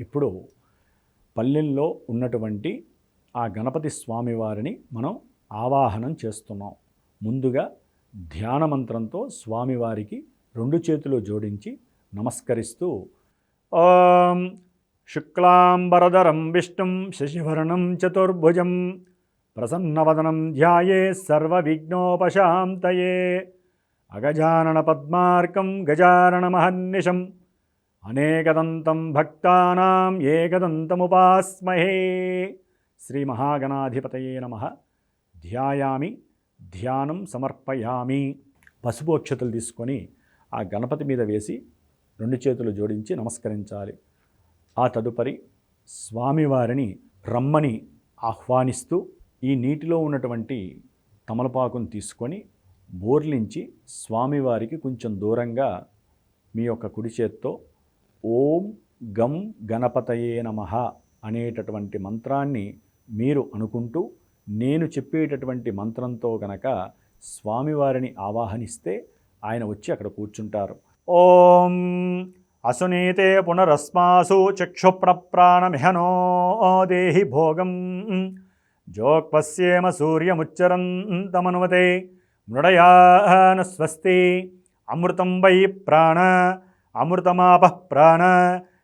ఇప్పుడు పల్లెల్లో ఉన్నటువంటి ఆ గణపతి స్వామివారిని మనం ఆవాహనం చేస్తున్నాం. ముందుగా ధ్యాన మంత్రంతో స్వామివారికి రెండు చేతులు జోడించి నమస్కరిస్తూ ఓం శుక్లాంబరధరం విష్ణుం శశిభరణం చతుర్భుజం ప్రసన్నవదనం ధ్యాయే సర్వవిఘ్నోపశాంతయే అగజానన పద్మార్కం గజాననమహర్నిశం అనేకదంతం భక్తానాం ఏకదంతముపాస్మహే. శ్రీ మహాగణాధిపతయే నమ. ధ్యాయామి ధ్యానం సమర్పయామి. పసుపు అక్షతలు తీసుకొని ఆ గణపతి మీద వేసి రెండు చేతులు జోడించి నమస్కరించాలి. ఆ తదుపరి స్వామివారిని రమ్మని ఆహ్వానిస్తూ ఈ నీటిలో ఉన్నటువంటి తమలపాకును తీసుకొని బోర్లించి స్వామివారికి కొంచెం దూరంగా మీ యొక్క కుడి చేత్తో ఓం గం గణపతయే నమ అనేటటువంటి మంత్రాన్ని మీరు అనుకుంటూ నేను చెప్పేటటువంటి మంత్రంతో గనక స్వామివారిని ఆవాహనిస్తే ఆయన వచ్చి అక్కడ కూర్చుంటారు. ఓం అసునీతే పునరస్మాసు చక్షుప్రప్రాణమిహనో దేహి భోగం. జోక్పశ్యేమ సూర్యముచ్చరంతమనుమతే మృడయాన స్వస్తి అమృతం వై ప్రాణ అమృతమాప ప్రాణ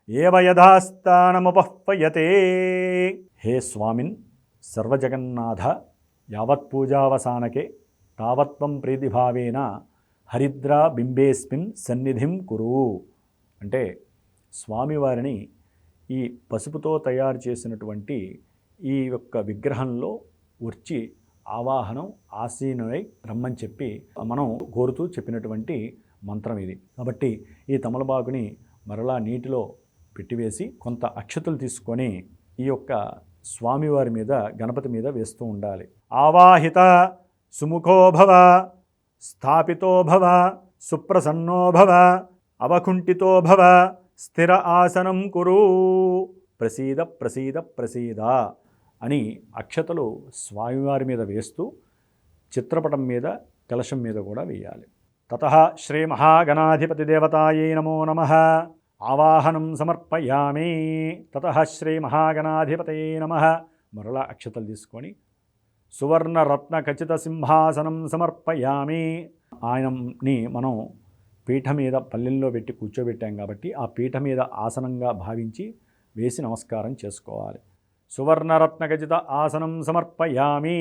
ఏవ యథాస్థానముపహ్వయతే. హే స్వామిన్ సర్వజగన్నాథ యావత్ పూజావసానకే తావత్వం ప్రీతిభావేన హరిద్రా బింబేస్మిన్ సన్నిధిం కురు. అంటే స్వామివారిని ఈ పసుపుతో తయారు చేసినటువంటి ఈ యొక్క విగ్రహంలో వచ్చి ఆవాహనం ఆసీనులై రమ్మని చెప్పి మనం కోరుతూ చెప్పినటువంటి మంత్రం ఇది. కాబట్టి ఈ తమలబాకుని మరలా నీటిలో పెట్టివేసి కొంత అక్షతలు తీసుకొని ఈ యొక్క స్వామివారి మీద గణపతి మీద వేస్తూ ఉండాలి. ఆవాహిత సుముఖోభవ స్థాపితోభవ సుప్రసన్నోభవ అవకుంఠితోభవ భవ స్థిర ఆసనం కురు ప్రసీద ప్రసీద ప్రసీద అని అక్షతలు స్వామివారి మీద వేస్తూ చిత్రపటం మీద కలశం మీద కూడా వేయాలి. తత శ్రీ మహాగణాధిపతి నమో నమ. ఆవాహనం సమర్పయామి. తత శ్రీ మహాగణాధిపతయే నమ. మరలా అక్షతలు తీసుకొని సువర్ణరత్న ఖచ్చిత సింహాసనం సమర్పయామి ఆయనని మనం పీఠ మీద పల్లెల్లో పెట్టి కూర్చోబెట్టాం కాబట్టి ఆ పీఠ మీద ఆసనంగా భావించి వేసి నమస్కారం చేసుకోవాలి. సువర్ణరత్న ఖచ్చిత ఆసనం సమర్పయామి.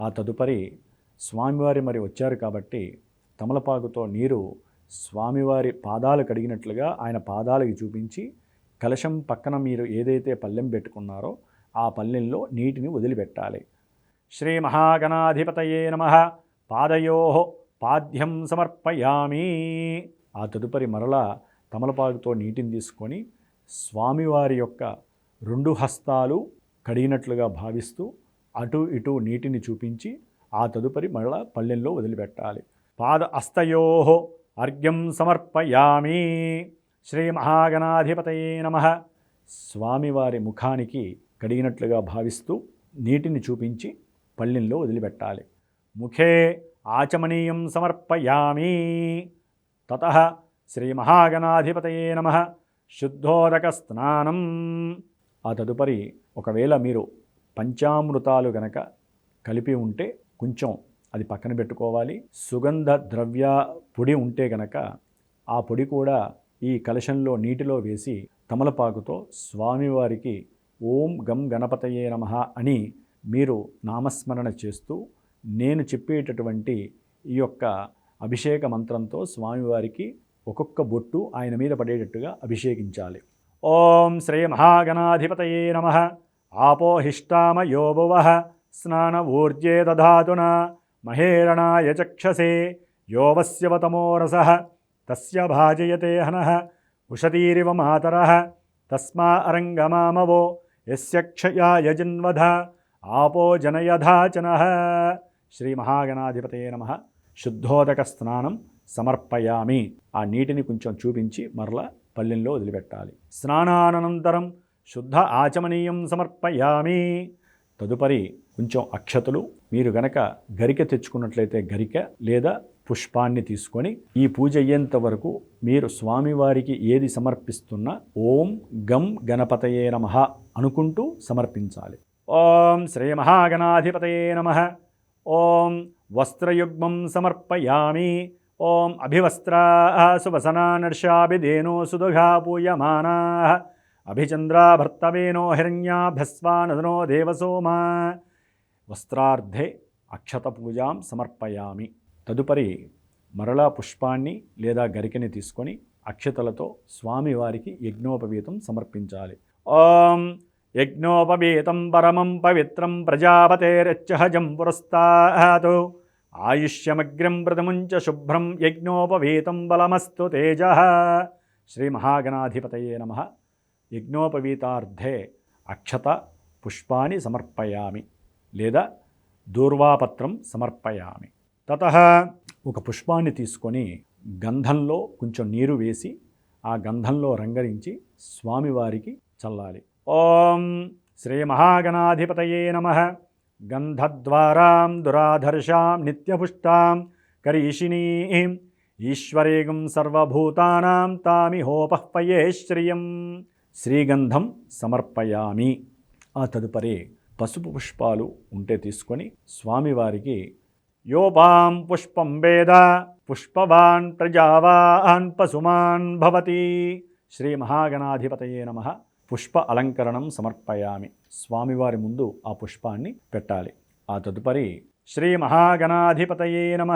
ఆ తదుపరి స్వామివారి మరి వచ్చారు కాబట్టి తమలపాకుతో నీరు స్వామివారి పాదాలు కడిగినట్లుగా ఆయన పాదాలకి చూపించి కలశం పక్కన మీరు ఏదైతే పల్లెం పెట్టుకున్నారో ఆ పల్లెంలో నీటిని వదిలిపెట్టాలి. శ్రీ మహాగణాధిపతయే నమ. పాదయో పాద్యం సమర్పయామి. ఆ తదుపరి మరలా తమలపాకుతో నీటిని తీసుకొని స్వామివారి యొక్క రెండు హస్తాలు కడిగినట్లుగా భావిస్తూ అటు ఇటు నీటిని చూపించి ఆ తదుపరి మరలా పల్లెల్లో వదిలిపెట్టాలి. పాద అస్తయో అర్ఘ్యం సమర్పయామి. శ్రీ మహాగణాధిపతయే నమ. స్వామివారి ముఖానికి కడిగినట్లుగా భావిస్తూ నీటిని చూపించి పళ్ళెంలో వదిలిపెట్టాలి. ముఖే ఆచమనీయం సమర్పయామి. తత శ్రీ మహాగణాధిపతయే నమ. శుద్ధోదక స్నానం ఆ తదుపరి ఒకవేళ మీరు పంచామృతాలు గనక కలిపి ఉంటే కొంచెం అది పక్కన పెట్టుకోవాలి. సుగంధ ద్రవ్య పొడి ఉంటే గనక ఆ పొడి కూడా ఈ కలశంలో నీటిలో వేసి తమలపాకుతో స్వామివారికి ఓం గం గణపతయే నమ అని మీరు నామస్మరణ చేస్తూ నేను చెప్పేటటువంటి ఈ యొక్క అభిషేక మంత్రంతో స్వామివారికి ఒక్కొక్క బొట్టు ఆయన మీద పడేటట్టుగా అభిషేకించాలి. ఓం శ్రీ మహాగణాధిపతయే నమ. ఆపోహిష్టామ యోభువ స్నాన ఊర్జే దధాతున మహేరణాయ చక్షసే యోవస్యవతమోరస తస్య భాజయతే హన ఉషతీరివ మాతర తస్మా అరంగమామవో యస్య క్షయాయ ఆపో జనయధాచన శ్రీ మహాగణాధిపతే నమ. శుద్ధోదక స్నానం సమర్పయామి. ఆ నీటిని కొంచెం చూపించి మరల పల్లెల్లో వదిలిపెట్టాలి. స్నానానంతరం శుద్ధ ఆచమనీయం సమర్పయామి. తదుపరి కొంచెం అక్షతలు మీరు గనక గరిక తెచ్చుకున్నట్లయితే గరిక లేదా పుష్పాన్ని తీసుకొని ఈ పూజ అయ్యేంత వరకు మీరు స్వామివారికి ఏది సమర్పిస్తున్నా ఓం గం గణపతయే నమ అనుకుంటూ సమర్పించాలి. ఓం శ్రీ మహాగణాధిపతయే నమ. ఓం వస్త్రయుగ్మం సమర్పయామి. ఓం అభివస్త్రా సువసనా నర్షాభిధేనో సుదుఘా పూయమానా. అభిచంద్రాభర్తవేనో హిరణ్యాభస్వానదనో దేవసోమా. వస్త్రార్థే అక్షత పూజాం సమర్పయామి. తదుపరి మరలా పుష్పాన్ని లేదా గరికని తీసుకొని అక్షతలతో స్వామివారికి యజ్ఞోపవీతం సమర్పించాలి. ఓం యజ్ఞోపవీతం పరమం పవిత్రం ప్రజాపతేరచ్చహజం పురస్తాత్ ఆయుష్యమగ్రం ప్రథముంచ శుభ్రం యజ్ఞోపవీతం బలమస్తు తేజ. శ్రీ మహాగణాధిపతయే నమ. యజ్ఞోపవీతార్థే అక్షత పుష్పాన్ని సమర్పయామి. లేదా దూర్వాపత్రం సమర్పయామి. తత ఒక పుష్పాన్ని తీసుకొని గంధంలో కొంచెం నీరు వేసి ఆ గంధంలో రంగరించి స్వామివారికి చల్లాలి. ఓం శ్రీ మహాగణాధిపతయే నమ. గంధద్వారాం దురాధర్షాం నిత్యపుష్టాం కరీషిణీం ఈశ్వరేగం సర్వభూతానాం తామిహోపహ్పయే శ్రియం శ్రీగంధం సమర్పయామి. ఆ తదుపరి పసుపు పుష్పాలు ఉంటే తీసుకొని స్వామివారికి యోపాం పుష్పం వేద పుష్పవాన్ ప్రజావాన్ పశుమాన్ భవతి శ్రీ మహాగణాధిపతయే నమ పుష్ప అలంకరణం సమర్పయామి. స్వామివారి ముందు ఆ పుష్పాన్ని పెట్టాలి. ఆ తదుపరి శ్రీ మహాగణాధిపతయే నమ.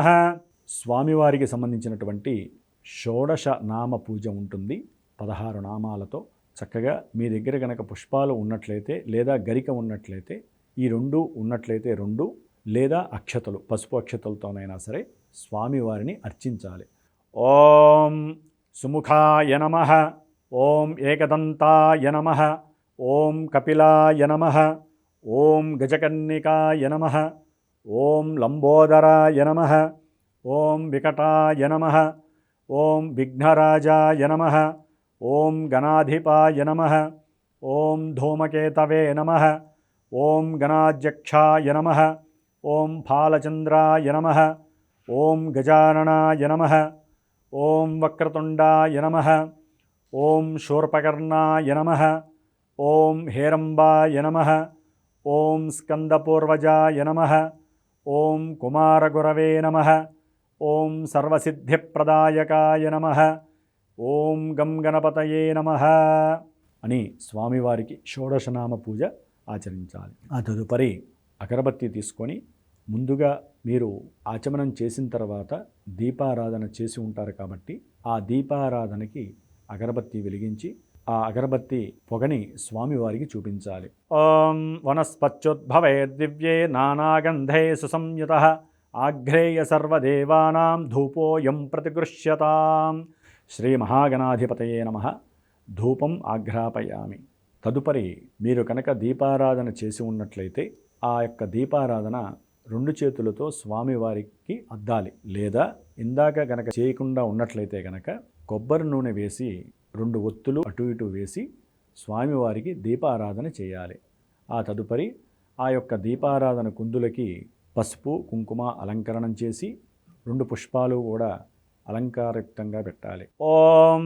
స్వామివారికి సంబంధించినటువంటి షోడశ నామ పూజ ఉంటుంది పదహారు నామాలతో చక్కగా మీ దగ్గర గనక పుష్పాలు ఉన్నట్లయితే లేదా గరిక ఉన్నట్లయితే ఈ రెండు ఉన్నట్లయితే రెండు లేదా అక్షతలు పసుపు అక్షతలతోనైనా సరే స్వామివారిని అర్చించాలి. ఓం సుముఖాయ నమ. ఓం ఏకదంతాయ నమ. ఓం కపిలాయ నమ. ఓం గజకన్నికాయ నమ. ఓం లంబోదరాయ నమ. ఓం వికటాయ నమ. ఓం విఘ్నరాజాయ నమ. ఓం గణాధిపాయ నమ ఓం ధూమకేతవే నమ ఓం గణాధ్యక్షాయ నమ ఓం ఫాలచంద్రాయ నమ ఓం గజాననాయ నమ ఓం వక్రతుండాయ నమ ఓం శూర్పకర్ణాయ నమ ఓం హేరంబాయ నమ ఓం స్కందపూర్వజాయ నమ ఓం కుమారగురవే నమ ఓం సర్వసిద్ధిప్రదాయకాయ నమ ఓం గం గణపతయే నమ అని స్వామివారికి షోడశనామ పూజ ఆచరించాలి. ఆ తదుపరి అగరబత్తి తీసుకొని ముందుగా మీరు ఆచమనం చేసిన తర్వాత దీపారాధన చేసి ఉంటారు కాబట్టి ఆ దీపారాధనకి అగరబత్తి వెలిగించి ఆ అగరబత్తి పొగని స్వామివారికి చూపించాలి. ఓం వనస్పత్యుద్భవే దివ్యే నానాగంధే సుసంయుత ఆఘ్రేయ సర్వదేవానాం ధూపోయం ప్రతిగృహ్యతాం. శ్రీ మహాగణాధిపతయే నమ. ధూపం ఆఘ్రాపయామి తదుపరి మీరు కనుక దీపారాధన చేసి ఉన్నట్లయితే ఆ యొక్క దీపారాధన రెండు చేతులతో స్వామివారికి అద్దాలి. లేదా ఇందాక గనక చేయకుండా ఉన్నట్లయితే గనక కొబ్బరి నూనె వేసి రెండు ఒత్తులు అటు ఇటు వేసి స్వామివారికి దీపారాధన చేయాలి. ఆ తదుపరి ఆ యొక్క దీపారాధన కుందులకి పసుపు కుంకుమ అలంకరణం చేసి రెండు పుష్పాలు కూడా అలంకారయుక్తంగా పెట్టాలి. ఓం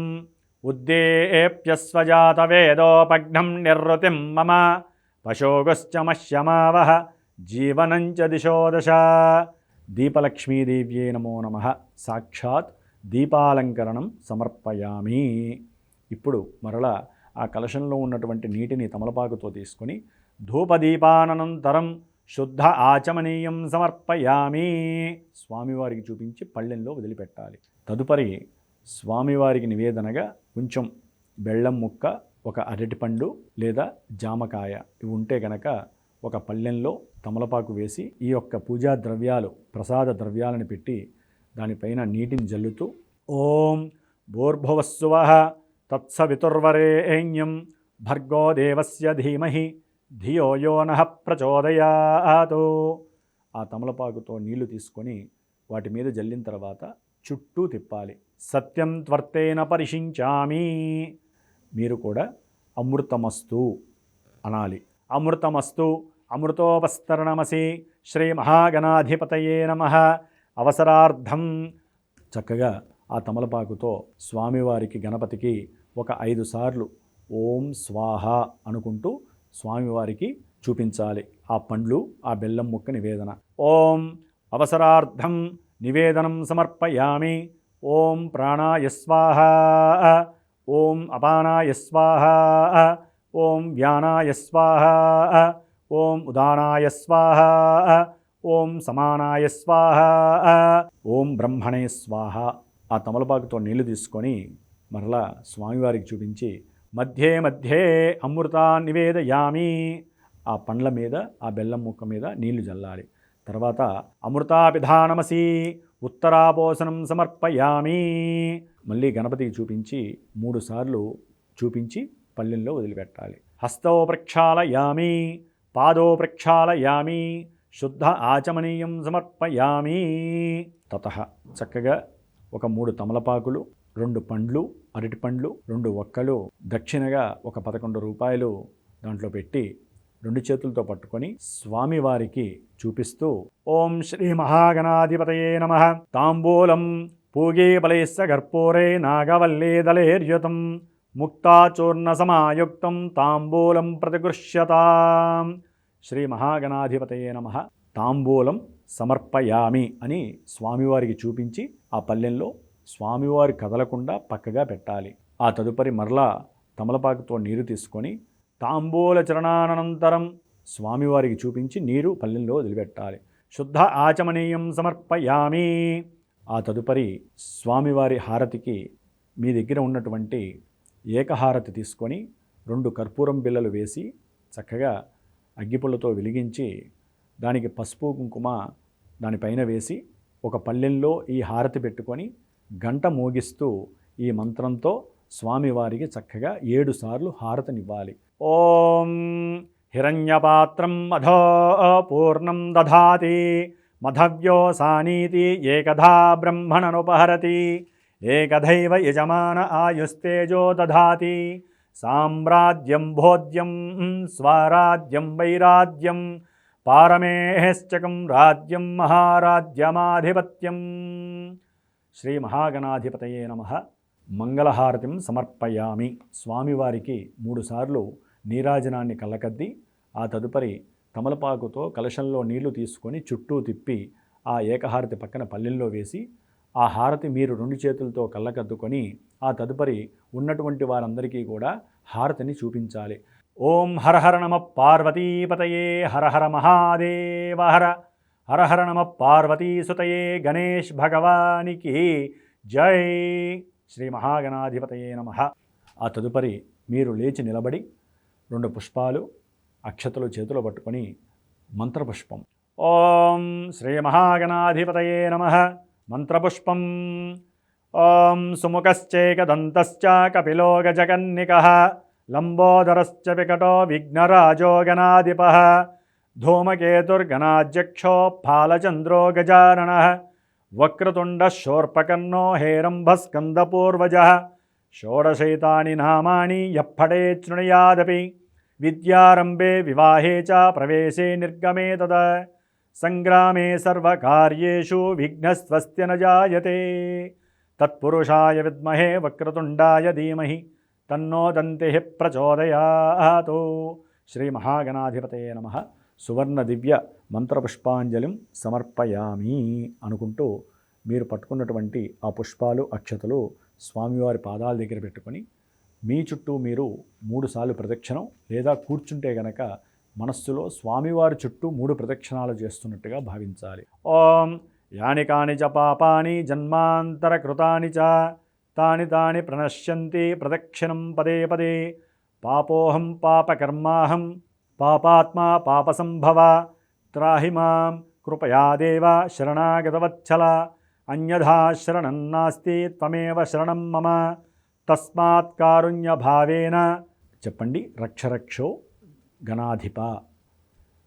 ఉద్దేప్యస్వజాత వేదోపఘ్నం నిర్వృతిం మమ పశోగుశ్చమశ్యమావహ జీవనంచ దిశోదశ దీపలక్ష్మీదేవ్యే నమో నమ. సాక్షాత్ దీపాలంకరణం సమర్పయామి. ఇప్పుడు మరల ఆ కలశంలో ఉన్నటువంటి నీటిని తమలపాకుతో తీసుకొని ధూపదీపానంతరం శుద్ధ ఆచమనీయం సమర్పయామి. స్వామివారికి చూపించి పళ్ళెంలో వదిలిపెట్టాలి. తదుపరి స్వామివారికి నివేదనగా కొంచెం బెల్లం ముక్క ఒక అరటిపండు లేదా జామకాయ ఇవి ఉంటే గనక ఒక పళ్ళెంలో తమలపాకు వేసి ఈ యొక్క పూజా ద్రవ్యాలు ప్రసాద ద్రవ్యాలను పెట్టి దానిపైన నీటిని జల్లుతూ ఓం భూర్భువస్సువ తత్సవితుర్వరేణ్యం భర్గో దేవస్య ధీమహి ధియో యో నః ఆ తమలపాకుతో నీళ్ళు తీసుకొని వాటి మీద జల్లిన తర్వాత చుట్టూ తిప్పాలి. సత్యం త్వర్తేన పరిశించామి. మీరు కూడా అమృతమస్తు అనాలి. అమృతమస్తు అమృతోపస్తరణమసి శ్రీ మహాగణాధిపతయే నమ. అవసరార్థం. చక్కగా ఆ తమలపాకుతో స్వామివారికి గణపతికి ఒక ఐదు సార్లు ఓం స్వాహ అనుకుంటూ స్వామివారికి చూపించాలి. ఆ పండ్లు ఆ బెల్లం ముక్క నివేదన. ఓం అవసరార్థం. నివేదనం సమర్పయామి. ఓం ప్రాణాయ స్వాహ. ఓం అపానాయ స్వాహ. ఓం వ్యానాయ స్వాహ. ఓం ఉదానాయ స్వాహ. ఓం సమానాయ స్వాహ. ఓం బ్రహ్మణే స్వాహ. ఆ తమలపాకుతో నీళ్ళు తీసుకొని మరలా స్వామివారికి చూపించి మధ్యే మధ్యే అమృతా నివేదయామి ఆ పండ్ల మీద ఆ బెల్లం ముక్క మీద నీళ్ళు జల్లాలి. తర్వాత అమృతాభిధానమసి ఉత్తరాపోసనం సమర్పయామి. మళ్ళీ గణపతికి చూపించి మూడుసార్లు చూపించి పల్లెల్లో వదిలిపెట్టాలి. హస్తో ప్రక్షాళయామి పాదో ప్రక్షాళయామి శుద్ధ ఆచమనీయం సమర్పయామి. తత చక్కగా ఒక మూడు తమలపాకులు రెండు పండ్లు అరటి పండ్లు రెండు ఒక్కలు దక్షిణగా ఒక పదకొండు రూపాయలు దాంట్లో పెట్టి రెండు చేతులతో పట్టుకొని స్వామివారికి చూపిస్తూ ఓం శ్రీ మహాగణాధిపతయే నమ. తాంబూలం పూగే బలైస్స గర్పూరే నాగవల్లేదలేర్యుతం ముక్తాచూర్ణ సమాయుక్తం తాంబూలం ప్రతిగృష్యత శ్రీ మహాగణాధిపతయే నమ. తాంబూలం సమర్పయామి అని స్వామివారికి చూపించి ఆ పల్లెల్లో స్వామివారి కదలకుండా పక్కగా పెట్టాలి. ఆ తదుపరి మరలా తమలపాకుతో నీరు తీసుకొని తాంబూల చరణానంతరం స్వామివారికి చూపించి నీరు పల్లెల్లో వదిలిపెట్టాలి. శుద్ధ ఆచమనీయం సమర్పయామి. ఆ తదుపరి స్వామివారి హారతికి మీ దగ్గర ఉన్నటువంటి ఏకహారతి తీసుకొని రెండు కర్పూరం బిళ్ళలు వేసి చక్కగా అగ్గిపుల్లతో వెలిగించి దానికి పసుపు కుంకుమ దానిపైన వేసి ఒక పల్లెల్లో ఈ హారతి పెట్టుకొని గంట మోగిస్తూ ఈ మంత్రంతో స్వామివారికి చక్కగా ఏడు సార్లు హారతినివ్వాలి. ఓం హిరణ్యపాత్రం మధో పూర్ణం దధాతి మధవ్యో సానీతి ఏకధా బ్రహ్మణనుపహరతి ఏకథైవ యజమాన ఆయుస్తేజో దధాతి సామ్రాజ్యం భోజ్యం స్వరాజ్యం వైరాజ్యం పారమేశ్చకం రాజ్యం మహారాజ్యమాధిపత్యం. శ్రీ మహాగణాధిపతయే నమ. మంగళహారతిం సమర్పయామి. స్వామివారికి మూడుసార్లు నీరాజనాన్ని కళ్ళకద్ది ఆ తదుపరి తమలపాకుతో కలశంలో నీళ్ళు తీసుకొని చుట్టూ తిప్పి ఆ ఏకహారతి పక్కన పల్లెల్లో వేసి ఆ హారతి మీరు రెండు చేతులతో కళ్ళకద్దుకొని ఆ తదుపరి ఉన్నటువంటి వారందరికీ కూడా హారతిని చూపించాలి. ఓం హర హర నమ పార్వతీపతయే హర హర మహాదేవ హర హర హర నమ పార్వతీసుతయే గణేష్ భగవానికి జై శ్రీ మహాగణాధిపతయే నమ. ఆ తదుపరి మీరు లేచి నిలబడి రెండు పుష్పాలు అక్షతలు చేతిలో పట్టుకొని మంత్రపుష్పం. ఓం శ్రీ మహాగణాధిపతయే నమ. మంత్రపుష్పం. ఓం సుముఖశ్చేకదంతశ్చ కపిలో గజకన్నిక లంబోదరశ్చ వికటో విఘ్నరాజో గణాధిప ధూమకేతుర్గణాధ్యక్షో ఫాలచంద్రో గజానన. వక్రతుండ శోర్పకర్ణో హేరంభస్కందపూర్వజ షోడశైతాని నామాని ఎప్పడే శృణుయాదపి విద్యారంభే వివాహే చ ప్రవేశే నిర్గమే తద. సంగ్రామే సర్వకార్యేషు విఘ్నస్వస్త్య న జాయతే. తత్పురుషాయ విద్మహే వక్రతుండాయ ధీమహి. తన్నో దంతి ప్రచోదయాతు. శ్రీ మహాగణాధిపతే నమ. సువర్ణ దివ్య మంత్రపుష్పాంజలిం సమర్పయామి అనుకుంటూ మీరు పట్టుకున్నటువంటి ఆ పుష్పాలు అక్షతలు స్వామివారి పాదాల దగ్గర పెట్టుకొని మీ చుట్టూ మీరు మూడుసార్లు ప్రదక్షిణం లేదా కూర్చుంటే గనక మనస్సులో స్వామివారి చుట్టూ మూడు ప్రదక్షిణాలు చేస్తున్నట్టుగా భావించాలి. ఓం యాని కాని చ పాపాని జన్మాంతర కృతాని చ తాని తాని ప్రణశ్యంతి ప్రదక్షిణం పదే పదే. పాపోహం పాపకర్మాహం పాపాత్మా పాపసంభవ త్రాహి మాం కృపయాదేవ శరణాగతవత్సల అన్యథా శరణం నాస్తి త్వమేవ శరణం మమ. తస్మాత్ కారుణ్యభావేన. చెప్పండి రక్షరక్షో గణాధిప.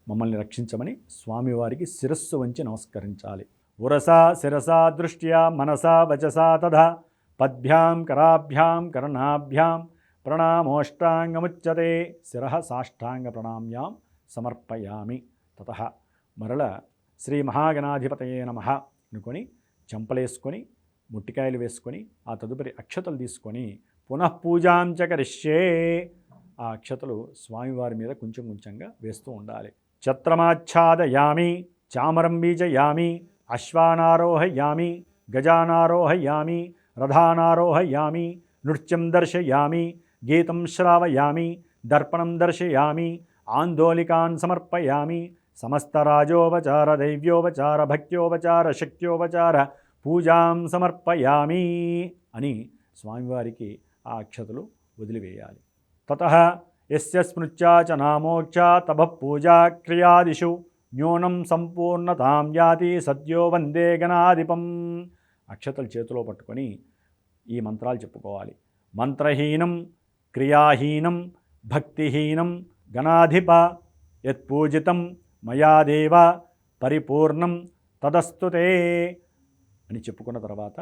మమ్మల్ని రక్షించమని స్వామివారికి శిరస్సు వంచి నమస్కరించాలి. ఉరసా శిరసా దృష్ట్యా మనసా వచసా తథా. పద్భ్యాం కరాభ్యాం కరణాభ్యాం. ప్రణామోష్టాంగముచ్యతే. శిర సాష్టాంగ ప్రణామ్యాం సమర్పయామి. తత మరల శ్రీ మహాగణాధిపతయే నమ. అనుకొని చెంపలేసుకొని ముట్టికాయలు వేసుకొని ఆ తదుపరి అక్షతలు తీసుకొని పునః ఆ అక్షతలు స్వామివారి మీద కొంచెం కొంచెంగా వేస్తూ ఉండాలి. ఛత్రమాచ్ఛాదయామి చామరం బీజయామి అశ్వానారోహయామి గజానారోహయామి రథానారోహయామి నృత్యం దర్శయామి గీతం శ్రావయామి దర్పణం దర్శయామి ఆందోళికాన్ సమర్పయామి సమస్తరాజోపచార దైవ్యోపచార భక్త్యోపచార శక్త్యోపచార పూజాం సమర్పయామి అని స్వామివారికి ఆ అక్షతలు వదిలివేయాలి. తత ఎస్య స్మృత్యా నామోక్ష తప పూజా క్రియాదిషు న్యూనం సంపూర్ణతాం యాతి సద్యో వందే గణాధిపం. అక్షతలు చేతిలో పట్టుకొని ఈ మంత్రాలు చెప్పుకోవాలి. మంత్రహీనం క్రియాహీనం భక్తిహీనం గణాధిప యత్పూజితం మయాదేవ పరిపూర్ణం తదస్తుతే అని చెప్పుకున్న తర్వాత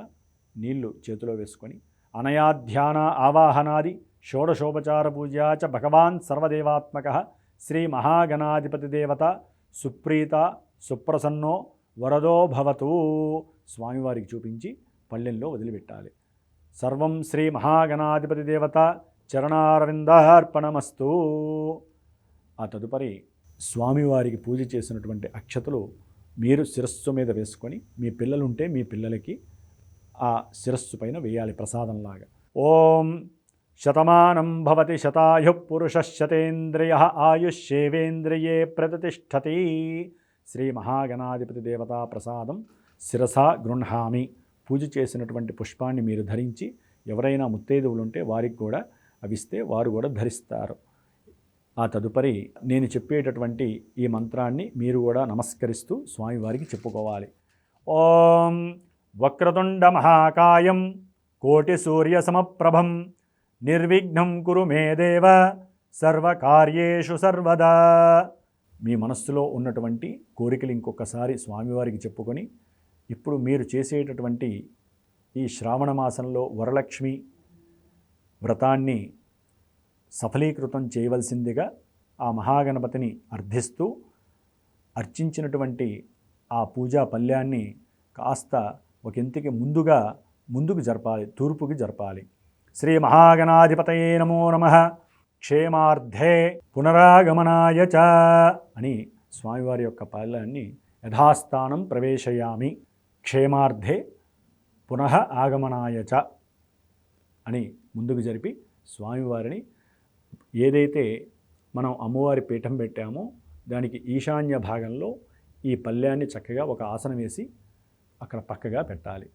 నీళ్ళు చేతిలో వేసుకొని అనయాధ్యాన ఆవాహనాది షోడశోపచార పూజాచ చ భగవాన్ సర్వదేవాత్మక శ్రీ మహాగణాధిపతి దేవత సుప్రీత సుప్రసన్నో వరదో భవతు స్వామివారికి చూపించి పల్లెల్లో వదిలిపెట్టాలి. సర్వం శ్రీ మహాగణాధిపతి దేవత చరణారవిందార్పణమస్తు. ఆ తదుపరి స్వామివారికి పూజ చేసినటువంటి అక్షతలు మీరు శిరస్సు మీద వేసుకొని మీ పిల్లలుంటే మీ పిల్లలకి ఆ శిరస్సు పైన వేయాలి ప్రసాదంలాగా. ఓం శతమానం భవతి శతాయు పురుష శతేంద్రియ ఆయుష్యేవేంద్రియే ప్రతిష్టతి శ్రీ మహాగణాధిపతి దేవతా ప్రసాదం శిరసా గృహామి. పూజ చేసినటువంటి పుష్పాన్ని మీరు ధరించి ఎవరైనా ముత్తేదువులుంటే వారికి కూడా అవిస్తే వారు కూడా ధరిస్తారు. ఆ తదుపరి నేను చెప్పేటటువంటి ఈ మంత్రాన్ని మీరు కూడా నమస్కరిస్తూ స్వామివారికి చెప్పుకోవాలి. ఓం వక్రతుండ మహాకాయం కోటి సూర్య సమప్రభం నిర్విఘ్నం కురు మే దేవ సర్వకార్యేషు సర్వదా. మీ మనస్సులో ఉన్నటువంటి కోరికలు ఇంకొకసారి స్వామివారికి చెప్పుకొని ఇప్పుడు మీరు చేసేటటువంటి ఈ శ్రావణ మాసంలో వరలక్ష్మి వ్రతాన్ని సఫలీకృతం చేయవలసిందిగా ఆ మహాగణపతిని అర్థిస్తూ అర్చించినటువంటి ఆ పూజా పళ్ళ్యాన్ని కాస్త ఒకంతకి ముందుగా ముందుకు జరపాలి తూర్పుకి జరపాలి. శ్రీ మహాగణాధిపతయే నమో నమ. క్షేమార్థే పునరాగమనాయ చ అని స్వామివారి యొక్క పల్యాన్ని యథాస్థానం ప్రవేశయామి. క్షేమార్థే పునః ఆగమనాయ చ అని ముందుకు జరిపి స్వామివారిని ఏదైతే మనం అమ్మవారి పీఠం పెట్టామో దానికి ఈశాన్య భాగంలో ఈ పళ్ళ్యాన్ని చక్కగా ఒక ఆసనం వేసి అక్కడ పక్కగా పెట్టాలి.